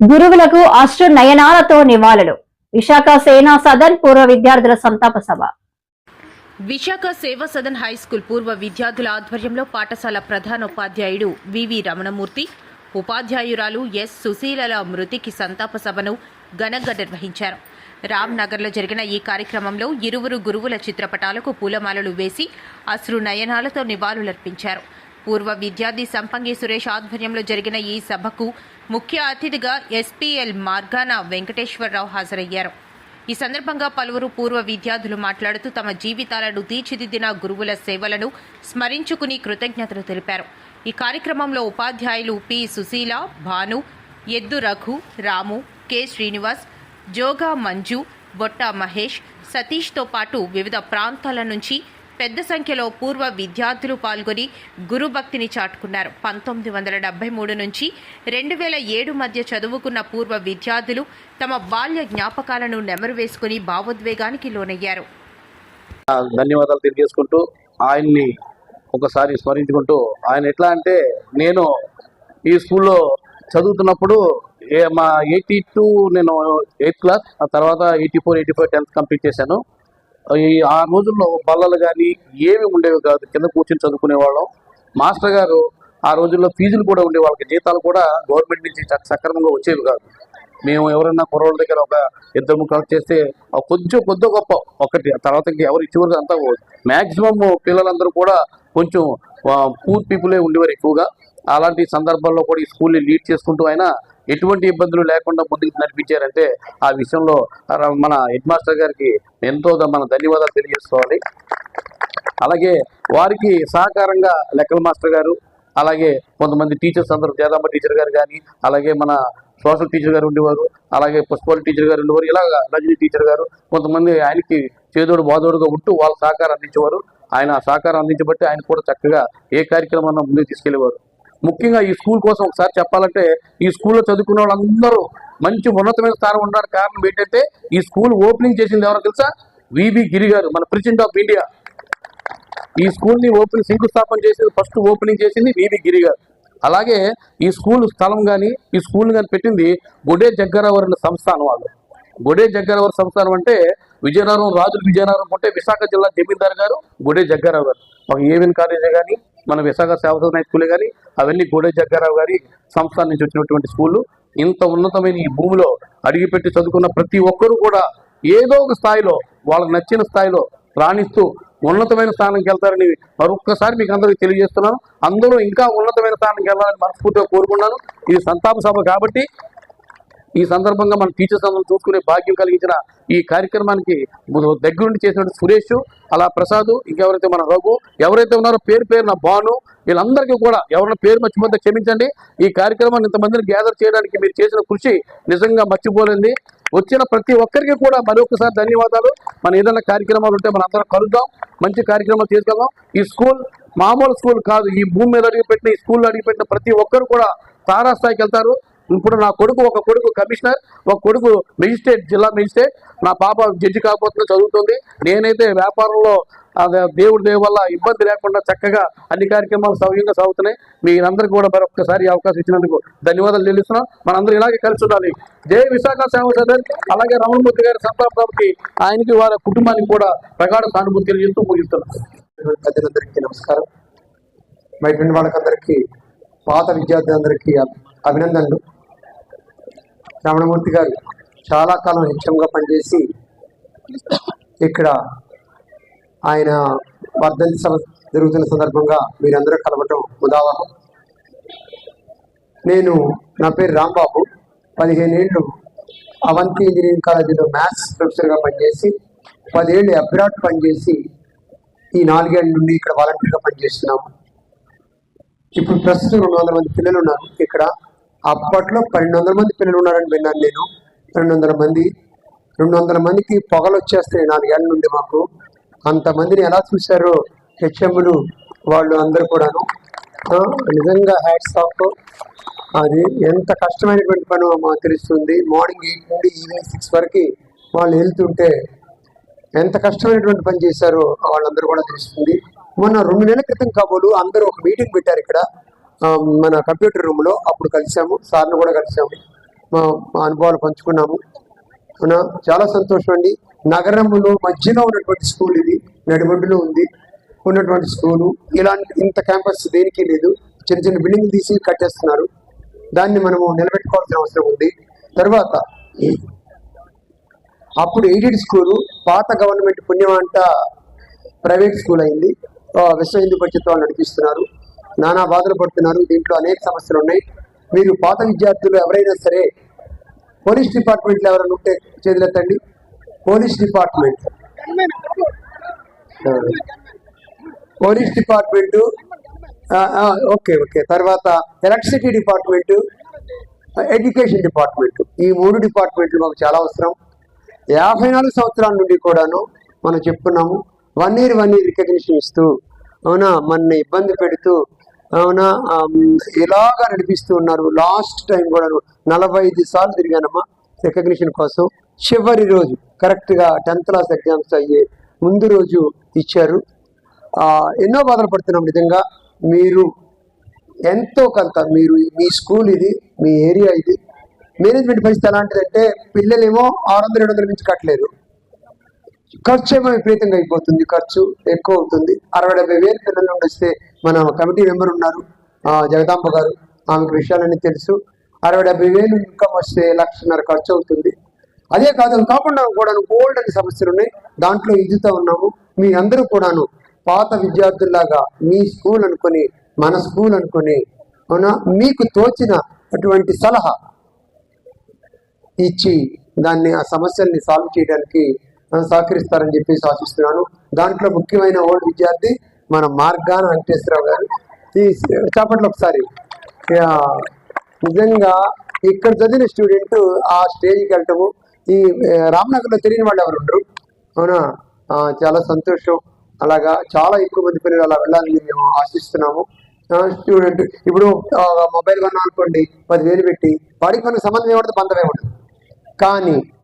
గురువులకు అశ్రు నయనాలతో నివాళులు. విశాఖ సేనా సదన్ పూర్వ విద్యార్థుల సంతాప సభ. విశాఖ సేవా సదన్ హై స్కూల్ పూర్వ విద్యార్థుల ఆధ్వర్యంలో పాఠశాల ప్రధానోపాధ్యాయుడు వివి రమణమూర్తి ఉపాధ్యాయురాలు ఎస్ సుశీలల మృతికి సంతాప సభను ఘనంగా నిర్వహించారు. రామ్ నగర్లో జరిగిన ఈ కార్యక్రమంలో ఇరువురు గురువుల చిత్రపటాలకు పూలమాలలు వేసి అశ్రు నయనాలతో నివాళులర్పించారు. పూర్వ విద్యార్థి సంపంగి సురేష్ ఆధ్వర్యంలో జరిగిన ఈ సభకు ముఖ్య అతిథిగా ఎస్పీఎల్ మార్గాన వెంకటేశ్వరరావు హాజరయ్యారు. ఈ సందర్భంగా పలువురు పూర్వ విద్యార్థులు మాట్లాడుతూ తమ జీవితాలను తీర్చిదిద్దిన గురువుల సేవలను స్మరించుకుని కృతజ్ఞతలు తెలిపారు. ఈ కార్యక్రమంలో ఉపాధ్యాయులు పి. సుశీల భాను ఎద్దు రఘు రాము కె. శ్రీనివాస్ జోగా మంజు బొట్ట మహేష్ సతీష్తో పాటు వివిధ ప్రాంతాల నుంచి పెద్ద సంఖ్యలో పూర్వ విద్యార్థులు పాల్గొని గురుభక్తిని చాటుకున్నారు. పంతొమ్మిది వందల డెబ్బై మూడు నుంచి రెండు వేల ఏడు మధ్య చదువుకున్న పూర్వ విద్యార్థులు తమ బాల్య జ్ఞాపకాలను నెమరు వేసుకుని భావోద్వేగానికి లోనయ్యారు. ధన్యవాదాలు తెలియజేసుకుంటూ ఆయన్ని ఒకసారి స్మరించుకుంటూ ఆయన ఎట్లా అంటే నేను ఈ స్కూల్లో చదువుతున్నప్పుడు ఏ మా ఎయిటీ టూ నేను ఎయిత్ క్లాస్ ఆ తర్వాత eighty four eighty five tenth complete చేశాను. ఆ రోజుల్లో బల్లలు కానీ ఏమి ఉండేవి కాదు. కింద కూర్చొని చదువుకునేవాళ్ళం మాస్టర్ గారు ఆ రోజుల్లో ఫీజులు కూడా ఉండే వాళ్ళకి జీతాలు కూడా గవర్నమెంట్ నుంచి సక్రమంగా వచ్చేవి కాదు. మేము ఎవరైనా కుర్రోళ్ళ దగ్గర ఒక ఇద్దరు కలెక్ట్ చేస్తే కొంచెం కొద్ద గొప్ప ఒకటి. తర్వాత ఇంక ఎవరు ఇచ్చేవారు అంతా మ్యాక్సిమం పిల్లలందరూ కూడా కొంచెం పూర్ పీపులే ఉండేవారు ఎక్కువగా. అలాంటి సందర్భాల్లో కూడా ఈ స్కూల్ని లీడ్ చేసుకుంటూ ఆయన ఎటువంటి ఇబ్బందులు లేకుండా ముందుకు నడిపించారంటే ఆ విషయంలో మన హెడ్ మాస్టర్ గారికి ఎంతో మన ధన్యవాదాలు తెలియజేసుకోవాలి. అలాగే వారికి సహకారంగా లెక్కల మాస్టర్ గారు అలాగే కొంతమంది టీచర్స్ అందరూ జయరామ టీచర్ గారు కానీ అలాగే మన సోషల్ టీచర్ గారు ఉండేవారు అలాగే పుష్పాలి టీచర్ గారు ఉండేవారు ఇలాగ రజనీ టీచర్ గారు కొంతమంది ఆయనకి చేదోడు బాదోడుగా ఉంటూ వాళ్ళ సహకారం అందించేవారు. ఆయన సహకారం అందించబట్టి ఆయన కూడా చక్కగా ఏ కార్యక్రమాన్ని ముందుకు తీసుకెళ్ళేవారు ముఖ్యంగా ఈ స్కూల్ కోసం ఒకసారి చెప్పాలంటే ఈ స్కూల్లో చదువుకున్న వాళ్ళందరూ మంచి ఉన్నతమైన స్థానం ఉండడానికి కారణం ఏంటంటే ఈ స్కూల్ ఓపెనింగ్ చేసింది ఎవరో తెలుసా? విబి గిరి గారు మన ప్రెసిడెంట్ ఆఫ్ ఇండియా. ఈ స్కూల్ని ఓపెన్ శంకుస్థాపన చేసింది ఫస్ట్ ఓపెనింగ్ చేసింది వివి గిరి గారు. అలాగే ఈ స్కూల్ స్థలం కానీ ఈ స్కూల్ కానీ పెట్టింది గొడే జగ్గారావు అనే సంస్థానం వాళ్ళు. గొడే జగ్గారావు సంస్థానం అంటే విజయనగరం రాజులు విజయనగరం ఉంటే విశాఖ జిల్లా జమీందారు గారు గొడే జగ్గారావు గారు. ఒక ఏవిఎన్ కాలేజీ కానీ మన విశాఖ సేవసదన స్కూలే కానీ అవన్నీ గోడే జగ్గారావు గారి సంస్థానం నుంచి వచ్చినటువంటి స్కూళ్ళు. ఇంత ఉన్నతమైన ఈ భూమిలో అడిగిపెట్టి చదువుకున్న ప్రతి ఒక్కరూ కూడా ఏదో ఒక స్థాయిలో వాళ్ళకు నచ్చిన స్థాయిలో రాణిస్తూ ఉన్నతమైన స్థానానికి వెళ్తారని మరొక్కసారి మీకు అందరికీ తెలియజేస్తున్నాను. అందరూ ఇంకా ఉన్నతమైన స్థానానికి వెళ్ళాలని మనస్ఫూర్తిగా కోరుకున్నాను ఇది సంతాప సభ కాబట్టి ఈ సందర్భంగా మన టీచర్స్ అందరం చూసుకునే భాగ్యం కలిగించిన ఈ కార్యక్రమానికి దగ్గరుండి చేసిన సురేష్ అలా ప్రసాద్ ఇంకెవరైతే మన రఘు ఎవరైతే ఉన్నారో పేరు పేరున భాను వీళ్ళందరికీ కూడా ఎవరైనా పేరు మర్చిపోతే క్షమించండి. ఈ కార్యక్రమాన్ని ఇంతమందిని గ్యాదర్ చేయడానికి మీరు చేసిన కృషి నిజంగా మర్చిపోలేంది వచ్చిన ప్రతి ఒక్కరికి కూడా మరొకసారి ధన్యవాదాలు. మన ఏదైనా కార్యక్రమాలు ఉంటే మన అందరం కలుద్దాం. మంచి కార్యక్రమాలు చేసుకుందాం. ఈ స్కూల్ మామూలు స్కూల్ కాదు. ఈ భూమి మీద అడిగిపెట్టిన ఈ స్కూల్లో అడిగిపెట్టిన ప్రతి ఒక్కరు కూడా తారాస్థాయికి వెళ్తారు. ఇప్పుడు నా కొడుకు ఒక కొడుకు కమిషనర్ ఒక కొడుకు మెజిస్ట్రేట్ జిల్లా మెజిస్ట్రేట్. నా పాప జడ్జి కాకపోతే చదువుతుంది. నేనైతే వ్యాపారంలో అదే దేవుడి దేవు వల్ల ఇబ్బంది లేకుండా చక్కగా అన్ని కార్యక్రమాలు సౌకర్యంగా సాగుతున్నాయి. మీరందరికీ కూడా మరొకసారి అవకాశం ఇచ్చినందుకు ధన్యవాదాలు తెలుస్తున్నాం. మనందరూ ఇలాగే కలిసి ఉండాలి. జై విశాఖ సేవ సదన్ అలాగే రమణమూర్తి గారి సంతాప ఆయనకి వారి కుటుంబానికి కూడా ప్రగాఢ సానుభూతి తెలియజేస్తూ ముగిస్తున్నాం. నమస్కారం. బయట వాళ్ళకందరికీ పాత విద్యార్థులందరికీ అభి- అభినందనలు. రమణమూర్తి గారు చాలా కాలం హెచ్ఎంగా పనిచేసి ఇక్కడ ఆయన వర్ధంతి సభ జరుగుతున్న సందర్భంగా మీరందరూ కలవటం ఉదాహరణ నేను నా పేరు రాంబాబు. పదిహేను ఏళ్ళు అవంతి ఇంజనీరింగ్ కాలేజీలో మ్యాథ్స్ ప్రొఫెసర్గా పనిచేసి పదేళ్ళు అబ్రాడ్ పనిచేసి ఈ నాలుగేళ్ళ నుండి ఇక్కడ వాలంటీర్గా పనిచేస్తున్నాము. ఇప్పుడు ప్రస్తుతం రెండు వందల మంది పిల్లలు ఉన్నారు ఇక్కడ. అప్పట్లో పన్నెండు వందల మంది పిల్లలు ఉన్నారని విన్నాను నేను. రెండు వందల మంది. రెండు వందల మందికి పొగలు వచ్చేస్తాయి నాలుగేళ్ళ నుండి మాకు. అంతమందిని ఎలా చూశారో హెచ్ఎంలు వాళ్ళు అందరూ కూడాను. నిజంగా హ్యాట్స్ ఆఫ్ అది ఎంత కష్టమైనటువంటి పని మాకు తెలుస్తుంది. మార్నింగ్ ఎయిట్ నుండి ఈవినింగ్ సిక్స్ వరకు వాళ్ళు వెళ్తుంటే ఎంత కష్టమైనటువంటి పని చేశారో వాళ్ళందరూ కూడా తెలుస్తుంది. మొన్న రెండు నెలల క్రితం కాబోలు అందరూ ఒక మీటింగ్ పెట్టారు ఇక్కడ. మన కంప్యూటర్ రూమ్లో అప్పుడు కలిసాము సార్ను కూడా కలిసాము. మా మా అనుభవాలు పంచుకున్నాము. అవునా? చాలా సంతోషం అండి. నగరంలో మధ్యలో ఉన్నటువంటి స్కూల్ ఇది నడిబొడ్డులో ఉంది. ఉన్నటువంటి స్కూలు ఇలాంటి ఇంత క్యాంపస్ దేనికి లేదు. చిన్న చిన్న బిల్డింగ్లు తీసి కట్టేస్తున్నారు. దాన్ని మనము నిలబెట్టుకోవాల్సిన అవసరం ఉంది. తర్వాత అప్పుడు ఎయిడెడ్ స్కూలు పాత గవర్నమెంట్ పుణ్యమంట ప్రైవేట్ స్కూల్ అయింది. విశ్వ హిందూ పరిషత్ వాళ్ళు నడిపిస్తున్నారు. నానా బాధలు పడుతున్నారు. దీంట్లో అనేక సమస్యలు ఉన్నాయి. మీరు పాత విద్యార్థులు ఎవరైనా సరే పోలీస్ డిపార్ట్మెంట్లో ఎవరైనా ఉంటే చేతులెత్తండి. Police department. Police department. Okay okay. తర్వాత ఎలక్ట్రిసిటీ డిపార్ట్మెంటు ఎడ్యుకేషన్ డిపార్ట్మెంట్. ఈ మూడు డిపార్ట్మెంట్లు మాకు చాలా అవసరం. యాభై నాలుగు సంవత్సరాల నుండి కూడాను మనం చెప్తున్నాము. One year one year recognition ఇస్తూ అవునా? మన ఇబ్బంది పెడుతూ అవునా? ఇలాగా నడిపిస్తూ ఉన్నారు? లాస్ట్ టైం కూడా నలభై ఐదు సార్లు తిరిగానమ్మా రికగ్నిషన్ కోసం. చివరి రోజు కరెక్ట్గా టెన్త్ క్లాస్ ఎగ్జామ్స్ అయ్యే ముందు రోజు ఇచ్చారు. ఆ, ఎన్నో బాధలు పడుతున్నాం నిజంగా. మీరు ఎంతో కొంత మీరు మీ స్కూల్ ఇది మీ ఏరియా ఇది. మేనేజ్మెంట్ పరిస్థితి ఎలాంటిదంటే పిల్లలేమో ఆరు వందలు ఏడు వందలు మించి కట్టలేదు ఖర్చు ఏమో విపరీతంగా అయిపోతుంది ఖర్చు ఎక్కువ అవుతుంది. అరవై డెబ్బై వేలు పిల్లలు వస్తే మన కమిటీ మెంబర్ ఉన్నారు ఆ, జగదాంబ గారు. ఆమెకు విషయాలన్నీ తెలుసు. అరవై డెబ్బై వేలు ఇన్కమ్ వస్తే లక్షన్నర ఖర్చు అవుతుంది. అదే కాదు కాకుండా కూడా గోల్డ్ అనే సమస్యలు ఉన్నాయి. దాంట్లో ఇదితో ఉన్నాము. మీరందరూ కూడాను పాత విద్యార్థుల్లాగా మీ స్కూల్ అనుకొని మన స్కూల్ అనుకొని అవునా? మీకు తోచిన అటువంటి సలహా ఇచ్చి దాన్ని ఆ సమస్యల్ని సాల్వ్ చేయడానికి సహకరిస్తారని చెప్పేసి ఆశిస్తున్నాను. దాంట్లో ముఖ్యమైన ఓల్డ్ విద్యార్థి మన మార్గాన వెంకటేశ్వరరావు గారు. ఈ చాపట్లో ఒకసారి. నిజంగా ఇక్కడ చదివిన స్టూడెంట్ ఆ స్టేజ్కి వెళ్ళటము ఈ రామ్నగర్లో తెలియని వాళ్ళు ఎవరు ఉండరు. అవునా? చాలా సంతోషం. అలాగా చాలా ఎక్కువ మంది పిల్లలు అలా వెళ్ళాలని మేము ఆశిస్తున్నాము. స్టూడెంట్ ఇప్పుడు మొబైల్ కొన్నాం అనుకోండి పదివేలు పెట్టి వాడికి మనకు సంబంధం ఏమంటుంది బంధమే ఉంటుంది కానీ